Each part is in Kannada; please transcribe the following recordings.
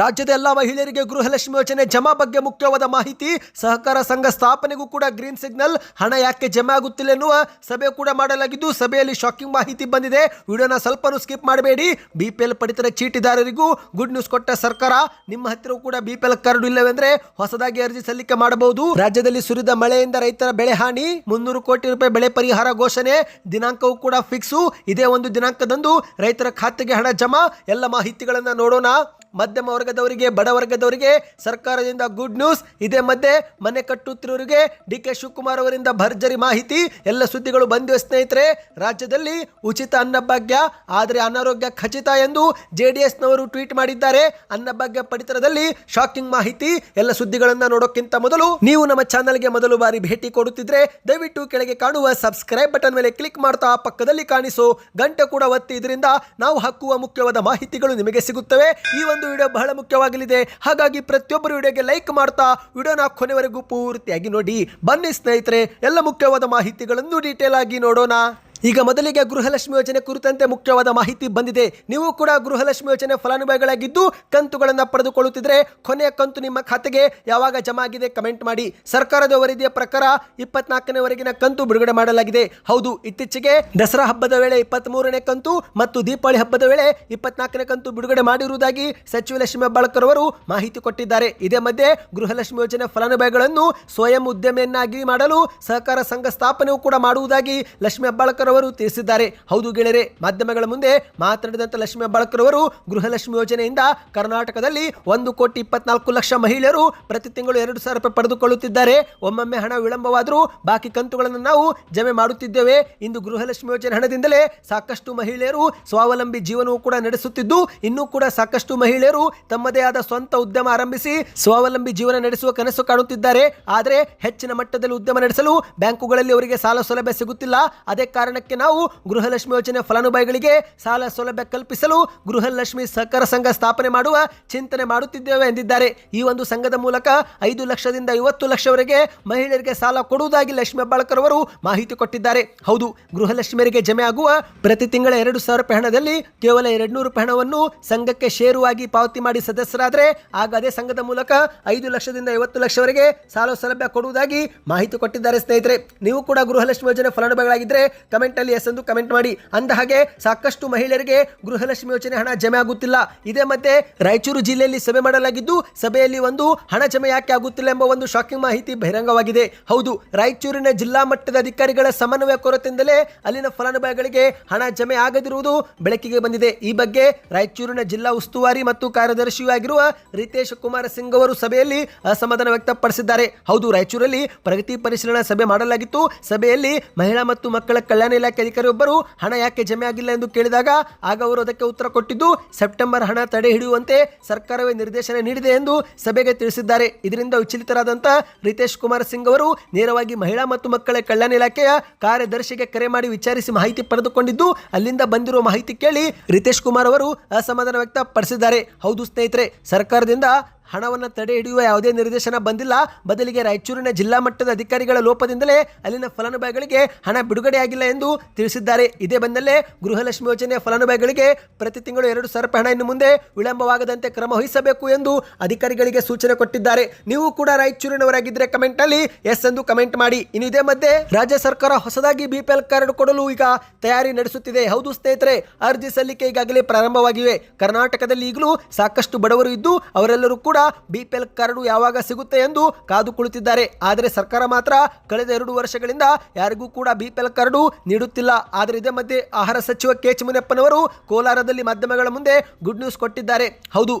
ರಾಜ್ಯದ ಎಲ್ಲ ಮಹಿಳೆಯರಿಗೆ ಗೃಹಲಕ್ಷ್ಮಿ ಯೋಜನೆ ಜಮಾ ಬಗ್ಗೆ ಮುಖ್ಯವಾದ ಮಾಹಿತಿ, ಸಹಕಾರ ಸಂಘ ಸ್ಥಾಪನೆಗೂ ಕೂಡ ಗ್ರೀನ್ ಸಿಗ್ನಲ್. ಹಣ ಯಾಕೆ ಜಮೆ ಆಗುತ್ತಿಲ್ಲ ಎನ್ನುವ ಸಭೆ ಕೂಡ ಮಾಡಲಾಗಿದ್ದು, ಸಭೆಯಲ್ಲಿ ಶಾಕಿಂಗ್ ಮಾಹಿತಿ ಬಂದಿದೆ. ವಿಡಿಯೋನ ಸ್ವಲ್ಪನೂ ಸ್ಕಿಪ್ ಮಾಡಬೇಡಿ. ಬಿ ಪಿ ಎಲ್ ಪಡಿತರ ಚೀಟಿದಾರರಿಗೂ ಗುಡ್ ನ್ಯೂಸ್ ಕೊಟ್ಟ ಸರ್ಕಾರ, ನಿಮ್ಮ ಹತ್ತಿರ ಕೂಡ ಬಿ ಪಿ ಎಲ್ ಕಾರ್ಡ್ ಇಲ್ಲವೆಂದ್ರೆ ಹೊಸದಾಗಿ ಅರ್ಜಿ ಸಲ್ಲಿಕೆ ಮಾಡಬಹುದು. ರಾಜ್ಯದಲ್ಲಿ ಸುರಿದ ಮಳೆಯಿಂದ ರೈತರ ಬೆಳೆ ಹಾನಿ, ಮುನ್ನೂರು ಕೋಟಿ ರೂಪಾಯಿ ಬೆಳೆ ಪರಿಹಾರ ಘೋಷಣೆ, ದಿನಾಂಕವೂ ಕೂಡ ಫಿಕ್ಸು ಇದೇ ಒಂದು ದಿನಾಂಕದಂದು ರೈತರ ಖಾತೆಗೆ ಹಣ ಜಮಾ. ಎಲ್ಲ ಮಾಹಿತಿಗಳನ್ನು ನೋಡೋಣ. ಮಧ್ಯಮ ವರ್ಗದವರಿಗೆ, ಬಡ ವರ್ಗದವರಿಗೆ ಸರ್ಕಾರದಿಂದ ಗುಡ್ ನ್ಯೂಸ್ ಇದೇ ಮಧ್ಯೆ ಮನೆ ಕಟ್ಟುತ್ತಿರುವವರಿಗೆ ಡಿ ಕೆ ಶಿವಕುಮಾರ್ ಅವರಿಂದ ಭರ್ಜರಿ ಮಾಹಿತಿ. ಎಲ್ಲ ಸುದ್ದಿಗಳು ಬಂದಿವೆ ಸ್ನೇಹಿತರೆ. ರಾಜ್ಯದಲ್ಲಿ ಉಚಿತ ಅನ್ನಭಾಗ್ಯ, ಆದರೆ ಅನಾರೋಗ್ಯ ಖಚಿತ ಎಂದು ಜೆ ಡಿ ಟ್ವೀಟ್ ಮಾಡಿದ್ದಾರೆ. ಅನ್ನಭಾಗ್ಯ ಪಡಿತರದಲ್ಲಿ ಶಾಕಿಂಗ್ ಮಾಹಿತಿ. ಎಲ್ಲ ಸುದ್ದಿಗಳನ್ನು ನೋಡೋಕ್ಕಿಂತ ಮೊದಲು ನೀವು ನಮ್ಮ ಚಾನಲ್ಗೆ ಮೊದಲು ಬಾರಿ ಭೇಟಿ ಕೊಡುತ್ತಿದ್ರೆ ದಯವಿಟ್ಟು ಕೆಳಗೆ ಕಾಣುವ ಸಬ್ಸ್ಕ್ರೈಬ್ ಬಟನ್ ಮೇಲೆ ಕ್ಲಿಕ್ ಮಾಡ್ತಾ ಪಕ್ಕದಲ್ಲಿ ಕಾಣಿಸೋ ಗಂಟೆ ಕೂಡ ಒತ್ತಿ. ಇದರಿಂದ ನಾವು ಹಾಕುವ ಮುಖ್ಯವಾದ ಮಾಹಿತಿಗಳು ನಿಮಗೆ ಸಿಗುತ್ತವೆ. ಈ ಒಂದು ವಿಡಿಯೋ ಬಹಳ ಮುಖ್ಯವಾಗಲಿದೆ. ಹಾಗಾಗಿ ಪ್ರತಿಯೊಬ್ಬರು ವಿಡಿಯೋಗೆ ಲೈಕ್ ಮಾಡ್ತಾ ವಿಡಿಯೋನ ಕೊನೆವರೆಗೂ ಪೂರ್ತಿಯಾಗಿ ನೋಡಿ. ಬನ್ನಿ ಸ್ನೇಹಿತರೆ, ಎಲ್ಲ ಮುಖ್ಯವಾದ ಮಾಹಿತಿಗಳನ್ನು ಡೀಟೇಲ್ ಆಗಿ ನೋಡೋಣ. ಈಗ ಮೊದಲಿಗೆ ಗೃಹಲಕ್ಷ್ಮಿ ಯೋಜನೆ ಕುರಿತಂತೆ ಮುಖ್ಯವಾದ ಮಾಹಿತಿ ಬಂದಿದೆ. ನೀವು ಕೂಡ ಗೃಹಲಕ್ಷ್ಮಿ ಯೋಜನೆ ಫಲಾನುಭವಿಗಳಾಗಿದ್ದು ಕಂತುಗಳನ್ನು ಪಡೆದುಕೊಳ್ಳುತ್ತಿದ್ದರೆ ಕೊನೆಯ ಕಂತು ನಿಮ್ಮ ಖಾತೆಗೆ ಯಾವಾಗ ಜಮಾ ಆಗಿದೆ ಕಮೆಂಟ್ ಮಾಡಿ. ಸರ್ಕಾರದ ವರದಿಯ ಪ್ರಕಾರ ಇಪ್ಪತ್ನಾಲ್ಕನೇವರೆಗಿನ ಕಂತು ಬಿಡುಗಡೆ ಮಾಡಲಾಗಿದೆ. ಹೌದು, ಇತ್ತೀಚೆಗೆ ದಸರಾ ಹಬ್ಬದ ವೇಳೆ ಇಪ್ಪತ್ತ್ ಮೂರನೇ ಕಂತು ಮತ್ತು ದೀಪಾವಳಿ ಹಬ್ಬದ ವೇಳೆ ಇಪ್ಪತ್ನಾಲ್ಕನೇ ಕಂತು ಬಿಡುಗಡೆ ಮಾಡಿರುವುದಾಗಿ ಸಚಿವ ಲಕ್ಷ್ಮಿ ಹೆಬ್ಬಾಳ್ಕರ್ ಅವರು ಮಾಹಿತಿ ಕೊಟ್ಟಿದ್ದಾರೆ. ಇದೇ ಮಧ್ಯೆ ಗೃಹಲಕ್ಷ್ಮಿ ಯೋಜನೆ ಫಲಾನುಭವಿಗಳನ್ನು ಸ್ವಯಂ ಉದ್ಯಮಿಯನ್ನಾಗಿ ಮಾಡಲು ಸಹಕಾರ ಸಂಘ ಸ್ಥಾಪನೆಯೂ ಕೂಡ ಮಾಡುವುದಾಗಿ ಲಕ್ಷ್ಮಿ ಹೆಬ್ಬಾಳ್ಕರ್ ಅವರು ತಿಳಿಸಿದ್ದಾರೆ. ಹೌದು ಗೆಳೆಯರೆ, ಮಾಧ್ಯಮಗಳ ಮುಂದೆ ಮಾತನಾಡಿದಂತ ಲಕ್ಷ್ಮೀ ಹೆಬ್ಬಾಳ್ಕರ್ ಅವರು ಗೃಹಲಕ್ಷ್ಮಿ ಯೋಜನೆಯಿಂದ ಕರ್ನಾಟಕದಲ್ಲಿ ಒಂದು ಕೋಟಿ ಇಪ್ಪತ್ನಾಲ್ಕು ಲಕ್ಷ ಮಹಿಳೆಯರು ಪ್ರತಿ ತಿಂಗಳು ಎರಡು ಸಾವಿರ ರೂಪಾಯಿ ಪಡೆದುಕೊಳ್ಳುತ್ತಿದ್ದಾರೆ. ಒಮ್ಮೊಮ್ಮೆ ಹಣ ವಿಳಂಬವಾದರೂ ಬಾಕಿ ಕಂತುಗಳನ್ನು ನಾವು ಜಮೆ ಮಾಡುತ್ತಿದ್ದೇವೆ. ಇಂದು ಗೃಹಲಕ್ಷ್ಮಿ ಯೋಜನೆ ಹಣದಿಂದಲೇ ಸಾಕಷ್ಟು ಮಹಿಳೆಯರು ಸ್ವಾವಲಂಬಿ ಜೀವನವೂ ಕೂಡ ನಡೆಸುತ್ತಿದ್ದು, ಇನ್ನೂ ಕೂಡ ಸಾಕಷ್ಟು ಮಹಿಳೆಯರು ತಮ್ಮದೇ ಆದ ಸ್ವಂತ ಉದ್ಯಮ ಆರಂಭಿಸಿ ಸ್ವಾವಲಂಬಿ ಜೀವನ ನಡೆಸುವ ಕನಸು ಕಾಣುತ್ತಿದ್ದಾರೆ. ಆದರೆ ಹೆಚ್ಚಿನ ಮಟ್ಟದಲ್ಲಿ ಉದ್ಯಮ ನಡೆಸಲು ಬ್ಯಾಂಕುಗಳಲ್ಲಿ ಅವರಿಗೆ ಸಾಲ ಸೌಲಭ್ಯ ಸಿಗುತ್ತಿಲ್ಲ. ಅದೇ ಕಾರಣಕ್ಕೆ ನಾವು ಗೃಹಲಕ್ಷ್ಮಿ ಯೋಜನೆ ಫಲಾನುಭವಿಗಳಿಗೆ ಸಾಲ ಸೌಲಭ್ಯ ಕಲ್ಪಿಸಲು ಗೃಹಲಕ್ಷ್ಮಿ ಸಹಕಾರ ಸಂಘ ಸ್ಥಾಪನೆ ಮಾಡುವ ಚಿಂತನೆ ಮಾಡುತ್ತಿದ್ದೇವೆ ಎಂದಿದ್ದಾರೆ. ಈ ಒಂದು ಸಂಘದ ಮೂಲಕ ಐದು ಲಕ್ಷದಿಂದ ಐವತ್ತು ಲಕ್ಷವರೆಗೆ ಮಹಿಳೆಯರಿಗೆ ಸಾಲ ಕೊಡುವುದಾಗಿ ಲಕ್ಷ್ಮಿ ಹೆಬ್ಬಾಳ್ಕರ್ ಅವರು ಮಾಹಿತಿ ಕೊಟ್ಟಿದ್ದಾರೆ. ಹೌದು, ಗೃಹಲಕ್ಷ್ಮಿಯರಿಗೆ ಜಮೆ ಆಗುವ ಪ್ರತಿ ತಿಂಗಳ ಎರಡು ಸಾವಿರ ರೂಪಾಯಿ ಹಣದಲ್ಲಿ ಕೇವಲ ಎರಡು ನೂರು ರೂಪಾಯಿ ಹಣವನ್ನು ಸಂಘಕ್ಕೆ ಷೇರುವಾಗಿ ಪಾವತಿ ಮಾಡಿ ಸದಸ್ಯರಾದರೆ ಆಗ ಅದೇ ಸಂಘದ ಮೂಲಕ ಐದು ಲಕ್ಷದಿಂದ ಐವತ್ತು ಲಕ್ಷವರೆಗೆ ಸಾಲ ಸೌಲಭ್ಯ ಕೊಡುವುದಾಗಿ ಮಾಹಿತಿ ಕೊಟ್ಟಿದ್ದಾರೆ ಸ್ನೇಹಿತರೆ. ನೀವು ಕೂಡ ಗೃಹಲಕ್ಷ್ಮಿ ಯೋಜನೆ ಫಲಾನುಭವಿಗಳಾಗಿದ್ದರೆ ಕಮೆಂಟ್ ಅಲ್ಲಿ ಎಸ್ ಎಂದು ಕಮೆಂಟ್ ಮಾಡಿ. ಅಂದ ಹಾಗೆ ಸಾಕಷ್ಟು ಮಹಿಳೆಯರಿಗೆ ಗೃಹಲಕ್ಷ್ಮಿ ಯೋಜನೆ ಹಣ ಜಮೆ ಆಗುತ್ತಿಲ್ಲ. ಇದೇ ಮತ್ತೆ ರಾಯಚೂರು ಜಿಲ್ಲೆಯಲ್ಲಿ ಸಭೆ ಮಾಡಲಾಗಿದ್ದು, ಸಭೆಯಲ್ಲಿ ಒಂದು ಹಣ ಜಮೆ ಯಾಕೆ ಆಗುತ್ತಿಲ್ಲ ಎಂಬ ಒಂದು ಶಾಕಿಂಗ್ ಮಾಹಿತಿ ಬಹಿರಂಗವಾಗಿದೆ. ಹೌದು, ರಾಯಚೂರಿನ ಜಿಲ್ಲಾ ಮಟ್ಟದ ಅಧಿಕಾರಿಗಳ ಸಮನ್ವಯ ಕೊರತೆಯಿಂದಲೇ ಅಲ್ಲಿನ ಫಲಾನುಭವಿಗಳಿಗೆ ಹಣ ಜಮೆ ಆಗದಿರುವುದು ಬೆಳಕಿಗೆ ಬಂದಿದೆ. ಈ ಬಗ್ಗೆ ರಾಯಚೂರಿನ ಜಿಲ್ಲಾ ಉಸ್ತುವಾರಿ ಮತ್ತು ಕಾರ್ಯದರ್ಶಿಯೂ ಆಗಿರುವ ರಿತೇಶ್ ಕುಮಾರ್ ಸಿಂಗ್ ಅವರು ಸಭೆಯಲ್ಲಿ ಅಸಮಾಧಾನ ವ್ಯಕ್ತಪಡಿಸಿದ್ದಾರೆ. ಹೌದು, ರಾಯಚೂರಲ್ಲಿ ಪ್ರಗತಿ ಪರಿಶೀಲನಾ ಸಭೆ ಮಾಡಲಾಗಿತ್ತು. ಸಭೆಯಲ್ಲಿ ಮಹಿಳಾ ಮತ್ತು ಮಕ್ಕಳ ಕಲ್ಯಾಣ ಇಲಾಖೆ ಅಧಿಕಾರಿಯೊಬ್ಬರು ಹಣ ಯಾಕೆ ಜಮೆ ಆಗಿಲ್ಲ? ಎಂದು ಕೇಳಿದಾಗ, ಆಗ ಅವರು ಅದಕ್ಕೆ ಉತ್ತರ ಕೊಟ್ಟಿದ್ದು, ಸೆಪ್ಟೆಂಬರ್ ಹಣ ತಡೆ ಹಿಡಿಯುವಂತೆ ಸರ್ಕಾರವೇ ನಿರ್ದೇಶನ ನೀಡಿದೆ ಎಂದು ಸಭೆಗೆ ತಿಳಿಸಿದ್ದಾರೆ. ಇದರಿಂದ ವಿಚಲಿತರಾದಂತಹ ರಿತೇಶ್ ಕುಮಾರ್ ಸಿಂಗ್ ಅವರು ನೇರವಾಗಿ ಮಹಿಳಾ ಮತ್ತು ಮಕ್ಕಳ ಕಲ್ಯಾಣ ಇಲಾಖೆಯ ಕಾರ್ಯದರ್ಶಿಗೆ ಕರೆ ಮಾಡಿ ವಿಚಾರಿಸಿ ಮಾಹಿತಿ ಪಡೆದುಕೊಂಡಿದ್ದು, ಅಲ್ಲಿಂದ ಬಂದಿರುವ ಮಾಹಿತಿ ಕೇಳಿ ರಿತೇಶ್ ಕುಮಾರ್ ಅವರು ಅಸಮಾಧಾನ ವ್ಯಕ್ತಪಡಿಸಿದ್ದಾರೆ. ಹೌದು ಸ್ನೇಹಿತರೆ, ಸರ್ಕಾರದಿಂದ ಹಣವನ್ನು ತಡೆ ಹಿಡಿಯುವ ಯಾವುದೇ ನಿರ್ದೇಶನ ಬಂದಿಲ್ಲ. ಬದಲಿಗೆ ರಾಯಚೂರಿನ ಜಿಲ್ಲಾ ಮಟ್ಟದ ಅಧಿಕಾರಿಗಳ ಲೋಪದಿಂದಲೇ ಅಲ್ಲಿನ ಫಲಾನುಭವಿಗಳಿಗೆ ಹಣ ಬಿಡುಗಡೆಯಾಗಿಲ್ಲ ಎಂದು ತಿಳಿಸಿದ್ದಾರೆ. ಇದೇ ಬೆನ್ನಲ್ಲೇ ಗೃಹಲಕ್ಷ್ಮಿ ಯೋಜನೆಯ ಫಲಾನುಭವಿಗಳಿಗೆ ಪ್ರತಿ ತಿಂಗಳು ಎರಡು ಸಾವಿರ ಹಣ ಇನ್ನು ಮುಂದೆ ವಿಳಂಬವಾಗದಂತೆ ಕ್ರಮ ವಹಿಸಬೇಕು ಎಂದು ಅಧಿಕಾರಿಗಳಿಗೆ ಸೂಚನೆ ಕೊಟ್ಟಿದ್ದಾರೆ. ನೀವು ಕೂಡ ರಾಯಚೂರಿನವರಾಗಿದ್ದರೆ ಕಮೆಂಟ್ ಅಲ್ಲಿ ಎಸ್ ಎಂದು ಕಮೆಂಟ್ ಮಾಡಿ. ಇನ್ನು ಇದೇ ಮಧ್ಯೆ ರಾಜ್ಯ ಸರ್ಕಾರ ಹೊಸದಾಗಿ ಬಿಪಿಎಲ್ ಕಾರ್ಡ್ ಕೊಡಲು ಈಗ ತಯಾರಿ ನಡೆಸುತ್ತಿದೆ. ಹೌದು ಸ್ನೇಹಿತರೆ, ಅರ್ಜಿ ಸಲ್ಲಿಕೆ ಈಗಾಗಲೇ ಪ್ರಾರಂಭವಾಗಿವೆ. ಕರ್ನಾಟಕದಲ್ಲಿ ಈಗಲೂ ಸಾಕಷ್ಟು ಬಡವರು ಇದ್ದು ಅವರೆಲ್ಲರೂ ಕೂಡ ಬಿಪಿಎಲ್ ಕಾರ್ಡು ಯಾವಾಗ ಸಿಗುತ್ತೆ ಎಂದು ಕಾದು ಕುಳಿತಿದ್ದಾರೆ. ಆದರೆ ಸರ್ಕಾರ ಮಾತ್ರ ಕಳೆದ ಎರಡು ವರ್ಷಗಳಿಂದ ಯಾರಿಗೂ ಕೂಡ ಬಿಪಿಎಲ್ ಕಾರ್ಡು ನೀಡುತ್ತಿಲ್ಲ. ಆದರೆ ಇದೇ ಮಧ್ಯೆ ಆಹಾರ ಸಚಿವ ಕೆ ಚಿ ಮುನಿಯಪ್ಪನವರು ಕೋಲಾರದಲ್ಲಿ ಮಾಧ್ಯಮಗಳ ಮುಂದೆ ಗುಡ್ ನ್ಯೂಸ್ ಕೊಟ್ಟಿದ್ದಾರೆ. ಹೌದು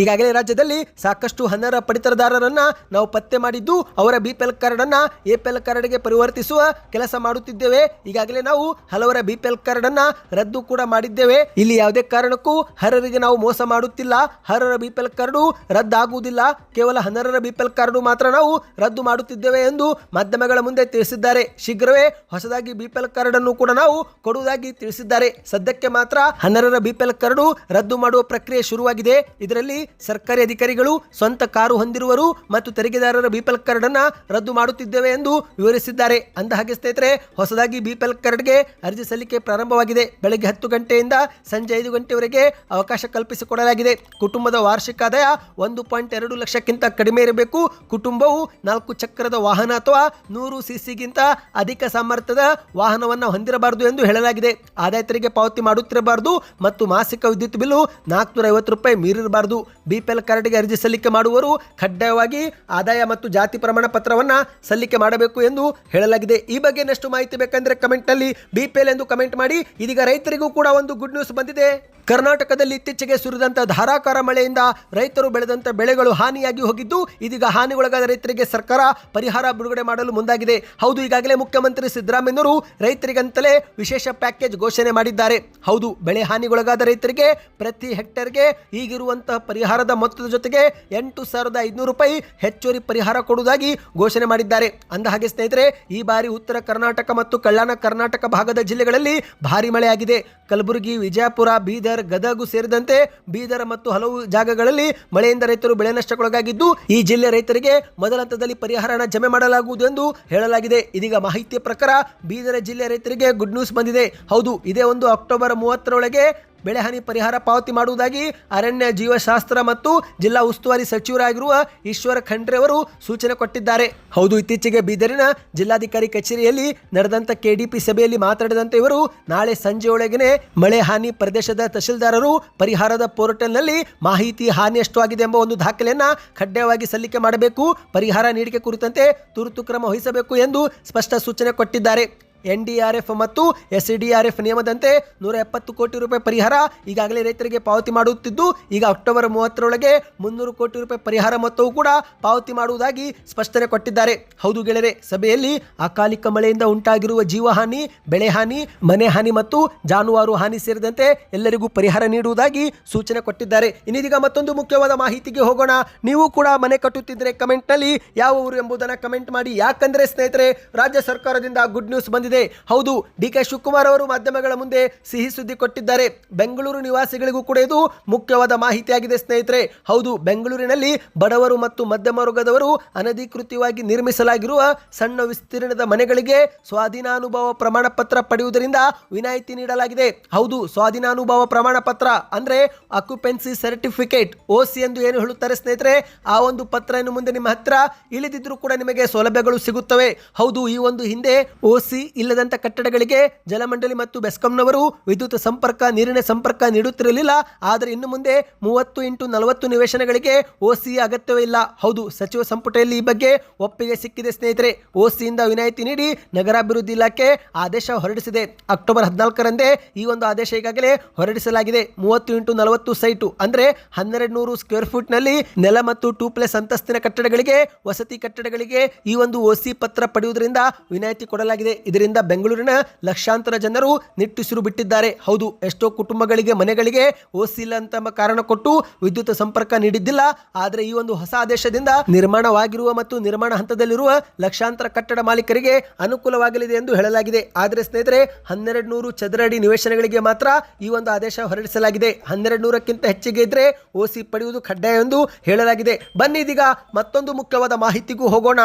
ಈಗಾಗಲೇ ರಾಜ್ಯದಲ್ಲಿ ಸಾಕಷ್ಟು ಹನ್ನರ ಪಡಿತರದಾರರನ್ನ ನಾವು ಪತ್ತೆ ಮಾಡಿದ್ದು, ಅವರ ಬಿ ಪಿ ಎಲ್ ಕಾರ್ಡನ್ನು ಎ ಪಿ ಎಲ್ ಕಾರ್ಡ್ಗೆ ಪರಿವರ್ತಿಸುವ ಕೆಲಸ ಮಾಡುತ್ತಿದ್ದೇವೆ. ಈಗಾಗಲೇ ನಾವು ಹಲವರ ಬಿ ಪಿ ಎಲ್ ಕಾರ್ಡನ್ನು ರದ್ದು ಕೂಡ ಮಾಡಿದ್ದೇವೆ. ಇಲ್ಲಿ ಯಾವುದೇ ಕಾರಣಕ್ಕೂ ಹರರಿಗೆ ನಾವು ಮೋಸ ಮಾಡುತ್ತಿಲ್ಲ. ಹರರ ಬಿ ಪಿ ಎಲ್ ಕಾರ್ಡು ರದ್ದಾಗುವುದಿಲ್ಲ. ಕೇವಲ ಹನ್ನರರ ಬಿ ಪಿ ಕಾರ್ಡು ಮಾತ್ರ ನಾವು ರದ್ದು ಮಾಡುತ್ತಿದ್ದೇವೆ ಎಂದು ಮಾಧ್ಯಮಗಳ ಮುಂದೆ ತಿಳಿಸಿದ್ದಾರೆ. ಶೀಘ್ರವೇ ಹೊಸದಾಗಿ ಬಿ ಪಿ ಎಲ್ ಕಾರ್ಡ್ ಅನ್ನು ಕೂಡ ನಾವು ಕೊಡುವುದಾಗಿ ತಿಳಿಸಿದ್ದಾರೆ. ಸದ್ಯಕ್ಕೆ ಮಾತ್ರ ಹನ್ನರರ ಬಿ ಪಿ ಕಾರ್ಡು ರದ್ದು ಮಾಡುವ ಪ್ರಕ್ರಿಯೆ ಶುರುವಾಗಿದೆ. ಇದರಲ್ಲಿ ಸರ್ಕಾರಿ ಅಧಿಕಾರಿಗಳು, ಸ್ವಂತ ಕಾರು ಹೊಂದಿರುವರು ಮತ್ತು ತೆರಿಗೆದಾರರ ಬಿಪಿಎಲ್ ಕಾರ್ಡ್ ಅನ್ನ ರದ್ದು ಮಾಡುತ್ತಿದ್ದೇವೆ ಎಂದು ವಿವರಿಸಿದ್ದಾರೆ. ಅಂದ ಹಾಗೆ ಸ್ನೇಹಿತರೆ, ಹೊಸದಾಗಿ ಬಿಪಿಎಲ್ ಕಾರ್ಡ್ಗೆ ಅರ್ಜಿ ಸಲ್ಲಿಕೆ ಪ್ರಾರಂಭವಾಗಿದೆ. ಬೆಳಗ್ಗೆ ಹತ್ತು ಗಂಟೆಯಿಂದ ಸಂಜೆ ಐದು ಗಂಟೆವರೆಗೆ ಅವಕಾಶ ಕಲ್ಪಿಸಿಕೊಡಲಾಗಿದೆ. ಕುಟುಂಬದ ವಾರ್ಷಿಕ ಆದಾಯ ಒಂದು ಪಾಯಿಂಟ್ ಎರಡು ಲಕ್ಷಕ್ಕಿಂತ ಕಡಿಮೆ ಇರಬೇಕು. ಕುಟುಂಬವು ನಾಲ್ಕು ಚಕ್ರದ ವಾಹನ ಅಥವಾ ನೂರು ಸಿಸಿಗಿಂತ ಅಧಿಕ ಸಾಮರ್ಥ್ಯದ ವಾಹನವನ್ನು ಹೊಂದಿರಬಾರದು ಎಂದು ಹೇಳಲಾಗಿದೆ. ಆದಾಯ ತೆರಿಗೆ ಪಾವತಿ ಮಾಡುತ್ತಿರಬಾರದು ಮತ್ತು ಮಾಸಿಕ ವಿದ್ಯುತ್ ಬಿಲ್ಲು ನಾಲ್ಕುನೂರ ಐವತ್ತು ರೂಪಾಯಿ ಮೀರಿರಬಾರದು. ಬಿಪಿಎಲ್ ಕಾರ್ಡ್ಗೆ ಅರ್ಜಿ ಸಲ್ಲಿಕೆ ಮಾಡುವವರು ಕಡ್ಡಾಯವಾಗಿ ಆದಾಯ ಮತ್ತು ಜಾತಿ ಪ್ರಮಾಣ ಪತ್ರವನ್ನು ಸಲ್ಲಿಕೆ ಮಾಡಬೇಕು ಎಂದು ಹೇಳಲಾಗಿದೆ. ಈ ಬಗ್ಗೆ ಇನ್ನಷ್ಟು ಮಾಹಿತಿ ಬೇಕಂದ್ರೆ ಕಮೆಂಟ್ನಲ್ಲಿ ಬಿಪಿಎಲ್ ಎಂದು ಕಮೆಂಟ್ ಮಾಡಿ. ಇದೀಗ ರೈತರಿಗೂ ಕೂಡ ಒಂದು ಗುಡ್ ನ್ಯೂಸ್ ಬಂದಿದೆ. ಕರ್ನಾಟಕದಲ್ಲಿ ಇತ್ತೀಚೆಗೆ ಸುರಿದಂತ ಧಾರಾಕಾರ ಮಳೆಯಿಂದ ರೈತರು ಬೆಳೆದಂತ ಬೆಳೆಗಳು ಹಾನಿಯಾಗಿ ಹೋಗಿದ್ದು, ಇದೀಗ ಹಾನಿಗೊಳಗಾದ ರೈತರಿಗೆ ಸರ್ಕಾರ ಪರಿಹಾರ ಬಿಡುಗಡೆ ಮಾಡಲು ಮುಂದಾಗಿದೆ. ಹೌದು, ಈಗಾಗಲೇ ಮುಖ್ಯಮಂತ್ರಿ ಸಿದ್ದರಾಮಯ್ಯನವರು ರೈತರಿಗಂತಲೇ ವಿಶೇಷ ಪ್ಯಾಕೇಜ್ ಘೋಷಣೆ ಮಾಡಿದ್ದಾರೆ. ಹೌದು, ಬೆಳೆ ಹಾನಿಗೊಳಗಾದ ರೈತರಿಗೆ ಪ್ರತಿ ಹೆಕ್ಟೇರ್ಗೆ ಈಗಿರುವಂತಹ ಪರಿಹಾರದ ಮೊತ್ತದ ಜೊತೆಗೆ ಎಂಟು ಸಾವಿರದ ಐದುನೂರು ರೂಪಾಯಿ ಹೆಚ್ಚುವರಿ ಪರಿಹಾರ ಕೊಡುವುದಾಗಿ ಘೋಷಣೆ ಮಾಡಿದ್ದಾರೆ. ಅಂದ ಹಾಗೆ ಸ್ನೇಹಿತರೆ, ಈ ಬಾರಿ ಉತ್ತರ ಕರ್ನಾಟಕ ಮತ್ತು ಕಲ್ಯಾಣ ಕರ್ನಾಟಕ ಭಾಗದ ಜಿಲ್ಲೆಗಳಲ್ಲಿ ಭಾರಿ ಮಳೆಯಾಗಿದೆ. ಕಲಬುರಗಿ, ವಿಜಯಪುರ, ಬೀದರ್ ಗದಗು ಸೇರಿದಂತೆ ಬೀದರ್ ಮತ್ತು ಹಲವು ಜಾಗಗಳಲ್ಲಿ ಮಳೆಯಿಂದ ರೈತರು ಬೆಳೆ ನಷ್ಟಕ್ಕೊಳಗಾಗಿದ್ದು, ಈ ಜಿಲ್ಲೆ ರೈತರಿಗೆ ಮೊದಲ ಹಂತದಲ್ಲಿ ಹಣ ಜಮೆ ಮಾಡಲಾಗುವುದು ಎಂದು ಹೇಳಲಾಗಿದೆ. ಇದೀಗ ಮಾಹಿತಿಯ ಪ್ರಕಾರ ಬೀದರ ಜಿಲ್ಲೆ ರೈತರಿಗೆ ಗುಡ್ ನ್ಯೂಸ್ ಬಂದಿದೆ. ಹೌದು, ಇದೇ ಒಂದು ಅಕ್ಟೋಬರ್ ಮೂವತ್ತರೊಳಗೆ ಬೆಳೆ ಹಾನಿ ಪರಿಹಾರ ಪಾವತಿ ಮಾಡುವುದಾಗಿ ಅರಣ್ಯ ಜೀವಶಾಸ್ತ್ರ ಮತ್ತು ಜಿಲ್ಲಾ ಉಸ್ತುವಾರಿ ಸಚಿವರಾಗಿರುವ ಈಶ್ವರ ಖಂಡ್ರೆ ಅವರು ಸೂಚನೆ ಕೊಟ್ಟಿದ್ದಾರೆ. ಹೌದು, ಇತ್ತೀಚೆಗೆ ಬೀದರಿನ ಜಿಲ್ಲಾಧಿಕಾರಿ ಕಚೇರಿಯಲ್ಲಿ ನಡೆದಂತ ಕೆಡಿಪಿ ಸಭೆಯಲ್ಲಿ ಮಾತನಾಡಿದಂತೆ ಇವರು ನಾಳೆ ಸಂಜೆಯೊಳಗನೆ ಮಳೆ ಹಾನಿ ಪ್ರದೇಶದ ತಹಶೀಲ್ದಾರರು ಪರಿಹಾರದ ಪೋರ್ಟಲ್ನಲ್ಲಿ ಮಾಹಿತಿ ಹಾನಿ ಎಷ್ಟು ಆಗಿದೆ ಎಂಬ ಒಂದು ದಾಖಲೆಯನ್ನು ಕಡ್ಡಾಯವಾಗಿ ಸಲ್ಲಿಕೆ ಮಾಡಬೇಕು. ಪರಿಹಾರ ನೀಡಿಕೆ ಕುರಿತಂತೆ ತುರ್ತು ಕ್ರಮ ವಹಿಸಬೇಕು ಎಂದು ಸ್ಪಷ್ಟ ಸೂಚನೆ ಕೊಟ್ಟಿದ್ದಾರೆ. ಎನ್ಡಿಆರ್ಎಫ್ ಮತ್ತು ಎಸ್ಡಿಆರ್ಎಫ್ ನಿಯಮದಂತೆ ನೂರ ಎಪ್ಪತ್ತು ಕೋಟಿ ರೂಪಾಯಿ ಪರಿಹಾರ ಈಗಾಗಲೇ ರೈತರಿಗೆ ಪಾವತಿ ಮಾಡುತ್ತಿದ್ದು, ಈಗ ಅಕ್ಟೋಬರ್ ಮೂವತ್ತರೊಳಗೆ ಮುನ್ನೂರು ಕೋಟಿ ರೂಪಾಯಿ ಪರಿಹಾರ ಮೊತ್ತವು ಕೂಡ ಪಾವತಿ ಮಾಡುವುದಾಗಿ ಸ್ಪಷ್ಟನೆ ಕೊಟ್ಟಿದ್ದಾರೆ. ಹೌದು ಗೆಳೆಯರೆ, ಸಭೆಯಲ್ಲಿ ಅಕಾಲಿಕ ಮಳೆಯಿಂದ ಉಂಟಾಗಿರುವ ಜೀವಹಾನಿ, ಬೆಳೆ ಹಾನಿ, ಮನೆ ಹಾನಿ ಮತ್ತು ಜಾನುವಾರು ಹಾನಿ ಸೇರಿದಂತೆ ಎಲ್ಲರಿಗೂ ಪರಿಹಾರ ನೀಡುವುದಾಗಿ ಸೂಚನೆ ಕೊಟ್ಟಿದ್ದಾರೆ. ಇನ್ನೀಗ ಮತ್ತೊಂದು ಮುಖ್ಯವಾದ ಮಾಹಿತಿಗೆ ಹೋಗೋಣ. ನೀವು ಕೂಡ ಮನೆ ಕಟ್ಟುತ್ತಿದ್ದರೆ ಕಮೆಂಟ್ನಲ್ಲಿ ಯಾವ ಊರು ಎಂಬುದನ್ನು ಕಮೆಂಟ್ ಮಾಡಿ. ಯಾಕಂದ್ರೆ ಸ್ನೇಹಿತರೆ, ರಾಜ್ಯ ಸರ್ಕಾರದಿಂದ ಗುಡ್ ನ್ಯೂಸ್ ಬಂದಿದೆ. ಹೌದು, ಡಿ ಕೆ ಶಿವಕುಮಾರ್ ಅವರು ಮಾಧ್ಯಮಗಳ ಮುಂದೆ ಸಿಹಿ ಸುದ್ದಿ ಕೊಟ್ಟಿದ್ದಾರೆ. ಬೆಂಗಳೂರು ನಿವಾಸಿಗಳಿಗೂ ಕೂಡ ಇದು ಮುಖ್ಯವಾದ ಮಾಹಿತಿಯಾಗಿದೆ, ಸ್ನೇಹಿತರೆ. ಹೌದು, ಬೆಂಗಳೂರಿನಲ್ಲಿ ಬಡವರು ಮತ್ತು ಮಧ್ಯಮ ವರ್ಗದವರು ಅನಧಿಕೃತವಾಗಿ ನಿರ್ಮಿಸಲಾಗಿರುವ ಸಣ್ಣ ವಿಸ್ತೀರ್ಣದ ಮನೆಗಳಿಗೆ ಸ್ವಾಧೀನಾನುಭವ ಪ್ರಮಾಣ ಪತ್ರ ಪಡೆಯುವುದರಿಂದ ವಿನಾಯಿತಿ ನೀಡಲಾಗಿದೆ. ಹೌದು, ಸ್ವಾಧೀನಾನುಭವ ಪ್ರಮಾಣ ಪತ್ರ ಅಂದ್ರೆ ಅಕ್ಯುಪೆನ್ಸಿ ಸರ್ಟಿಫಿಕೇಟ್ ಓಸಿ ಎಂದು ಏನು ಹೇಳುತ್ತಾರೆ, ಸ್ನೇಹಿತರೆ? ಆ ಒಂದು ಪತ್ರ ಇನ್ನು ಮುಂದೆ ನಿಮ್ಮ ಹತ್ರ ಇಳಿದಿದ್ರು ಕೂಡ ನಿಮಗೆ ಸೌಲಭ್ಯಗಳು ಸಿಗುತ್ತವೆ. ಹೌದು, ಈ ಒಂದು ಹಿಂದೆ ಓಸಿ ಇಲ್ಲದಂತ ಕಟ್ಟಡಗಳಿಗೆ ಜಲಮಂಡಳಿ ಮತ್ತು ಬೆಸ್ಕಾಂನವರು ವಿದ್ಯುತ್ ಸಂಪರ್ಕ, ನೀರಿನ ಸಂಪರ್ಕ ನೀಡುತ್ತಿರಲಿಲ್ಲ. ಆದರೆ ಇನ್ನು ಮುಂದೆ ಮೂವತ್ತು ಇಂಟು ನಲವತ್ತು ನಿವೇಶನಗಳಿಗೆ ಓಸಿ ಅಗತ್ಯವೇ ಇಲ್ಲ. ಹೌದು, ಸಚಿವ ಸಂಪುಟದಲ್ಲಿ ಈ ಬಗ್ಗೆ ಒಪ್ಪಿಗೆ ಸಿಕ್ಕಿದೆ ಸ್ನೇಹಿತರೆ. ಓಸಿಯಿಂದ ವಿನಾಯಿತಿ ನೀಡಿ ನಗರಾಭಿವೃದ್ಧಿ ಇಲಾಖೆ ಆದೇಶ ಹೊರಡಿಸಿದೆ. ಅಕ್ಟೋಬರ್ ಹದಿನಾಲ್ಕರಂದೇ ಈ ಒಂದು ಆದೇಶ ಈಗಾಗಲೇ ಹೊರಡಿಸಲಾಗಿದೆ. ಮೂವತ್ತು ಇಂಟು ನಲವತ್ತು ಸೈಟು, ಅಂದ್ರೆ ಹನ್ನೆರಡು ನೂರು ಸ್ಕ್ವೇರ್ ಫೀಟ್ನಲ್ಲಿ ನೆಲ ಮತ್ತು ಟೂ ಪ್ಲಸ್ ಅಂತಸ್ತಿನ ಕಟ್ಟಡಗಳಿಗೆ, ವಸತಿ ಕಟ್ಟಡಗಳಿಗೆ ಈ ಒಂದು ಓಸಿ ಪತ್ರ ಪಡೆಯುವುದರಿಂದ ವಿನಾಯಿತಿ ಕೊಡಲಾಗಿದೆ. ಇದರಿಂದ ಬೆಂಗಳೂರಿನ ಲಕ್ಷಾಂತರ ಜನರು ನಿಟ್ಟುಸಿರು ಬಿಟ್ಟಿದ್ದಾರೆ. ಹೌದು, ಎಷ್ಟೋ ಕುಟುಂಬಗಳಿಗೆ, ಮನೆಗಳಿಗೆ ಓಸಿಲ್ಲ ಅಂತ ಕಾರಣ ಕೊಟ್ಟು ವಿದ್ಯುತ್ ಸಂಪರ್ಕ ನೀಡಿದ್ದಿಲ್ಲ. ಆದರೆ ಈ ಒಂದು ಹೊಸ ಆದೇಶದಿಂದ ನಿರ್ಮಾಣವಾಗಿರುವ ಮತ್ತು ನಿರ್ಮಾಣ ಹಂತದಲ್ಲಿರುವ ಲಕ್ಷಾಂತರ ಕಟ್ಟಡ ಮಾಲೀಕರಿಗೆ ಅನುಕೂಲವಾಗಲಿದೆ ಎಂದು ಹೇಳಲಾಗಿದೆ. ಆದರೆ ಸ್ನೇಹಿತರೆ, ಹನ್ನೆರಡು ನೂರು ಚದರಡಿ ನಿವೇಶನಗಳಿಗೆ ಮಾತ್ರ ಈ ಒಂದು ಆದೇಶ ಹೊರಡಿಸಲಾಗಿದೆ. ಹನ್ನೆರಡು ನೂರಕ್ಕಿಂತ ಹೆಚ್ಚಿಗೆ ಇದ್ರೆ ಓಸಿ ಪಡೆಯುವುದು ಕಡ್ಡಾಯ ಎಂದು ಹೇಳಲಾಗಿದೆ. ಬನ್ನಿ ಇದೀಗ ಮತ್ತೊಂದು ಮುಖ್ಯವಾದ ಮಾಹಿತಿಗೂ ಹೋಗೋಣ.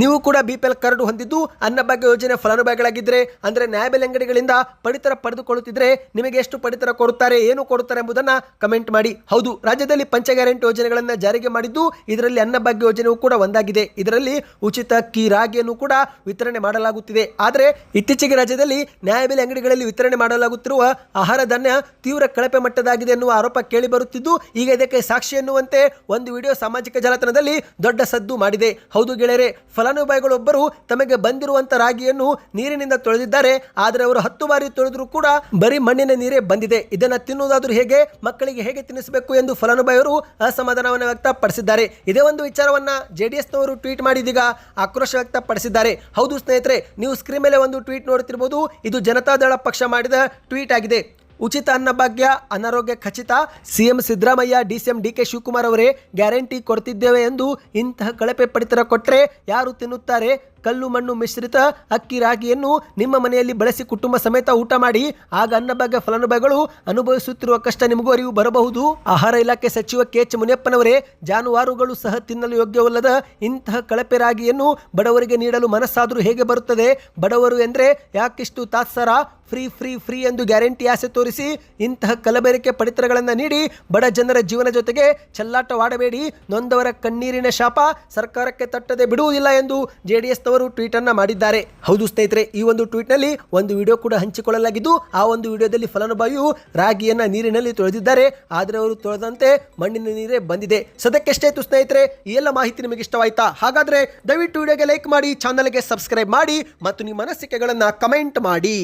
ನೀವು ಕೂಡ ಬಿ ಪಿ ಎಲ್ ಕಾರ್ಡ್ ಹೊಂದಿದ್ದು ಅನ್ನಭಾಗ್ಯ ಯೋಜನೆ ಫಲಾನುಭವಿಗಳಾಗಿದ್ದರೆ ಅಂದರೆ ನ್ಯಾಯಬೆಲೆ ಅಂಗಡಿಗಳಿಂದ ಪಡಿತರ ಪಡೆದುಕೊಳ್ಳುತ್ತಿದ್ದರೆ ನಿಮಗೆ ಎಷ್ಟು ಪಡಿತರ ಕೊಡುತ್ತಾರೆ, ಏನು ಕೊಡುತ್ತಾರೆ ಎಂಬುದನ್ನು ಕಮೆಂಟ್ ಮಾಡಿ. ಹೌದು, ರಾಜ್ಯದಲ್ಲಿ ಪಂಚ ಗ್ಯಾರಂಟಿ ಯೋಜನೆಗಳನ್ನು ಜಾರಿಗೆ ಮಾಡಿದ್ದು ಇದರಲ್ಲಿ ಅನ್ನಭಾಗ್ಯ ಯೋಜನೆಯೂ ಕೂಡ ಒಂದಾಗಿದೆ. ಇದರಲ್ಲಿ ಉಚಿತ ಅಕ್ಕಿ ರಾಗಿಯನ್ನು ಕೂಡ ವಿತರಣೆ ಮಾಡಲಾಗುತ್ತಿದೆ. ಆದರೆ ಇತ್ತೀಚೆಗೆ ರಾಜ್ಯದಲ್ಲಿ ನ್ಯಾಯಬೆಲೆ ಅಂಗಡಿಗಳಲ್ಲಿ ವಿತರಣೆ ಮಾಡಲಾಗುತ್ತಿರುವ ಆಹಾರ ಧಾನ್ಯ ತೀವ್ರ ಕಳಪೆ ಮಟ್ಟದಾಗಿದೆ ಎನ್ನುವ ಆರೋಪ ಕೇಳಿಬರುತ್ತಿದ್ದು, ಈಗ ಇದಕ್ಕೆ ಸಾಕ್ಷಿ ಎನ್ನುವಂತೆ ಒಂದು ವಿಡಿಯೋ ಸಾಮಾಜಿಕ ಜಾಲತಾಣದಲ್ಲಿ ದೊಡ್ಡ ಸದ್ದು ಮಾಡಿದೆ. ಹೌದು ಗೆಳೆಯರೆ ಫಲಾನುಭವಿಗಳೊಬ್ಬರು ತಮಗೆ ಬಂದಿರುವಂತ ರಾಗಿಯನ್ನು ನೀರಿನಿಂದ ತೊಳೆದಿದ್ದಾರೆ. ಆದರೆ ಅವರು ಹತ್ತು ಬಾರಿ ತೊಳೆದ್ರು ಕೂಡ ಬರೀ ಮಣ್ಣಿನ ನೀರೇ ಬಂದಿದೆ. ಇದನ್ನು ತಿನ್ನುವುದಾದ್ರೂ ಹೇಗೆ, ಮಕ್ಕಳಿಗೆ ಹೇಗೆ ತಿನ್ನಿಸಬೇಕು ಎಂದು ಫಲಾನುಭವಿಯವರು ಅಸಮಾಧಾನವನ್ನು ವ್ಯಕ್ತಪಡಿಸಿದ್ದಾರೆ. ಇದೇ ಒಂದು ವಿಚಾರವನ್ನ ಜೆಡಿಎಸ್ನವರು ಟ್ವೀಟ್ ಮಾಡಿದೀಗ ಆಕ್ರೋಶ ವ್ಯಕ್ತಪಡಿಸಿದ್ದಾರೆ. ಹೌದು ಸ್ನೇಹಿತರೆ, ನೀವು ಸ್ಕ್ರೀನ್ ಮೇಲೆ ಒಂದು ಟ್ವೀಟ್ ನೋಡುತ್ತಿರಬಹುದು. ಇದು ಜನತಾದಳ ಪಕ್ಷ ಮಾಡಿದ ಟ್ವೀಟ್ ಆಗಿದೆ. ಉಚಿತ ಅನ್ನಭಾಗ್ಯ ಅನಾರೋಗ್ಯ ಖಚಿತ, CM Siddaramaiah, DCM D K Shivakumar ಅವರೇ ಗ್ಯಾರಂಟಿ ಕೊಡ್ತಿದ್ದೇವೆ ಎಂದು ಇಂತಹ ಕಳಪೆ ಪಡಿತರ ಕೊಟ್ಟರೆ ಯಾರು ತಿನ್ನುತ್ತಾರೆ? ಕಲ್ಲು ಮಣ್ಣು ಮಿಶ್ರಿತ ಅಕ್ಕಿ ರಾಗಿಯನ್ನು ನಿಮ್ಮ ಮನೆಯಲ್ಲಿ ಬಳಸಿ ಕುಟುಂಬ ಸಮೇತ ಊಟ ಮಾಡಿ, ಆಗ ಅನ್ನಭಾಗ್ಯ ಫಲಾನುಭವಿಗಳು ಅನುಭವಿಸುತ್ತಿರುವ ಕಷ್ಟ ನಿಮಗೂ ಅರಿವು ಬರಬಹುದು. ಆಹಾರ ಇಲಾಖೆ ಸಚಿವ ಕೆ ಎಚ್ ಮುನಿಯಪ್ಪನವರೇ, ಜಾನುವಾರುಗಳು ಸಹ ತಿನ್ನಲು ಯೋಗ್ಯವಲ್ಲದ ಇಂತಹ ಕಳಪೆ ರಾಗಿಯನ್ನು ಬಡವರಿಗೆ ನೀಡಲು ಮನಸ್ಸಾದರೂ ಹೇಗೆ ಬರುತ್ತದೆ? ಬಡವರು ಎಂದರೆ ಯಾಕಿಷ್ಟು ತಾತ್ಸರ, ಫ್ರೀ ಫ್ರೀ ಫ್ರೀ ಎಂದು ಗ್ಯಾರಂಟಿ ಆಸೆ ತೋರಿಸಿ ಇಂತಹ ಕಲಬೆರಕೆ ಪಡಿತರಗಳನ್ನು ನೀಡಿ ಬಡ ಜನರ ಜೀವನ ಜೊತೆಗೆ ಚೆಲ್ಲಾಟವಾಡಬೇಡಿ ನೊಂದವರ ಕಣ್ಣೀರಿನ ಶಾಪ ಸರ್ಕಾರಕ್ಕೆ ತಟ್ಟದೆ ಬಿಡುವುದಿಲ್ಲ ಎಂದು ಜೆಡಿಎಸ್ನವರು ಟ್ವೀಟ್ ಅನ್ನ ಮಾಡಿದ್ದಾರೆ. ಹೌದು ಸ್ನೇಹಿತರೆ, ಈ ಒಂದು ಟ್ವೀಟ್ನಲ್ಲಿ ಒಂದು ವಿಡಿಯೋ ಕೂಡ ಹಂಚಿಕೊಳ್ಳಲಾಗಿದ್ದು, ಆ ಒಂದು ವಿಡಿಯೋದಲ್ಲಿ ಫಲಾನುಭವಿಯು ರಾಗಿಯನ್ನ ನೀರಿನಲ್ಲಿ ತೊಳೆದಿದ್ದಾರೆ. ಆದರೆ ಅವರು ತೊಳೆದಂತೆ ಮಣ್ಣಿನ ನೀರೇ ಬಂದಿದೆ. ಸದ್ಯಕ್ಕೆಷ್ಟಾಯ್ತು ಸ್ನೇಹಿತರೆ, ಈ ಎಲ್ಲ ಮಾಹಿತಿ ನಿಮಗೆ ಇಷ್ಟವಾಯ್ತಾ? ಹಾಗಾದ್ರೆ ದಯವಿಟ್ಟು ವಿಡಿಯೋಗೆ ಲೈಕ್ ಮಾಡಿ ಚಾನಲ್ಗೆ ಸಬ್ಸ್ಕ್ರೈಬ್ ಮಾಡಿ, ಮತ್ತು ನಿಮ್ಮ ಅನಿಸಿಕೆಗಳನ್ನು ಕಮೆಂಟ್ ಮಾಡಿ.